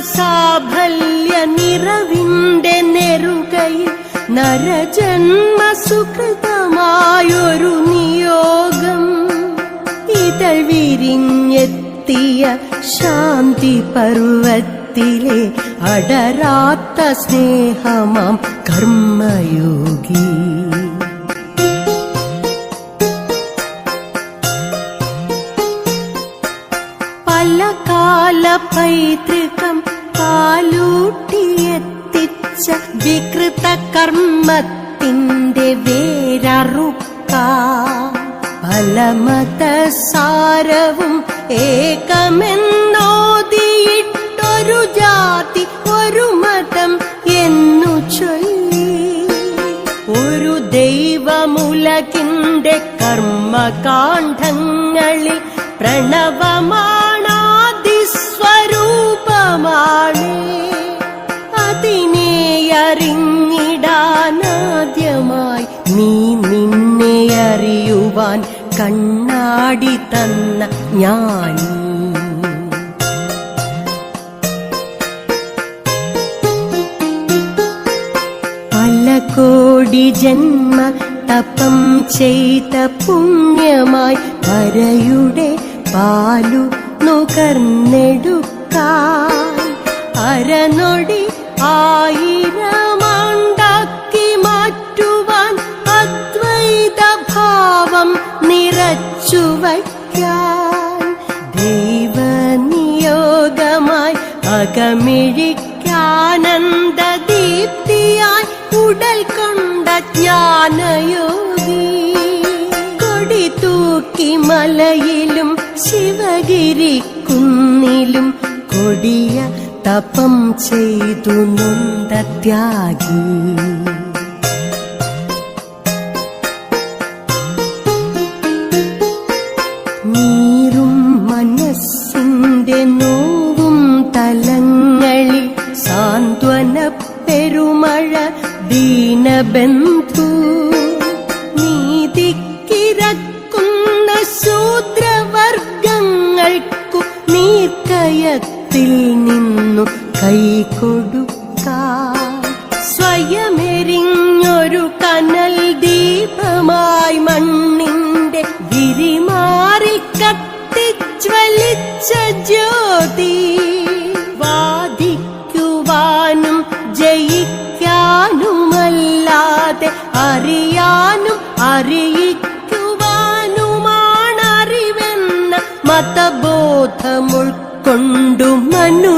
സാഫല്യ നിറവിന്റെ നെറുകയിൽ നരജന്മ സുഹൃതമായൊരു നിയോഗം. ഇതൾ വിരിഞ്ഞെത്തിയ ശാന്തി പർവത്തിലെ അടരാത്ത സ്നേഹമാം കർമ്മയോഗി. പല കാല പൈതൃകം പാലൂട്ടിയെത്തിച്ച വികൃത കർമ്മത്തിന്റെ വേരറുക്ക. പലമത സാരവും ഏകമെന്നോതിയിട്ടൊരു ജാതി ഒരു മതം എന്നു ചൊല്ലി. ഒരു ദൈവമുലകിന്റെ കർമ്മകാണ്ഡങ്ങളിൽ പ്രണവമാണാദിസ്വരൂപമാണ് അറിഞ്ഞിടാനാദ്യമായി നീ നിന്നെ അറിയുവാൻ കണ്ണാടി തന്ന ഞാൻ. പല കോടി ജന്മ തപം ചെയ്ത പുണ്യമായി പരയുടെ പാലു നുകർന്നെടുക്കാൻ അരനൊടി മാറ്റുവാൻ അദ്വൈത ഭാവം നിറച്ചു വയ്ക്കാൻ ദൈവനിയോഗമായി അകമിഴിക്കാനന്ദ ദീപ്തിയായി ഉടൽ കൊണ്ട ജ്ഞാനയോഗി കൊടി തൂക്കി മലയിലും ശിവഗിരി കുന്നിലും കൊടിയ തപം ചെയ്തു നൊന്ത ദീനബന്ധു നീതിക്കിരക്കുന്ന ശൂദ്രവർഗങ്ങൾക്കു നീർക്കയത്തിൽ നിന്നു കൈകൊടുക്കാൻ സ്വയമെരിഞ്ഞൊരു കനൽ ദീപമായി മണ്ണിന്റെ ഗിരിമാറി കത്തിജ്വലിച്ച ജ്യോതി ലോകത്തെ അറിയാനും അറിയിക്കുവാനുമാണ് അറിവെന്ന മതബോധമുൾക്കൊണ്ടു മനു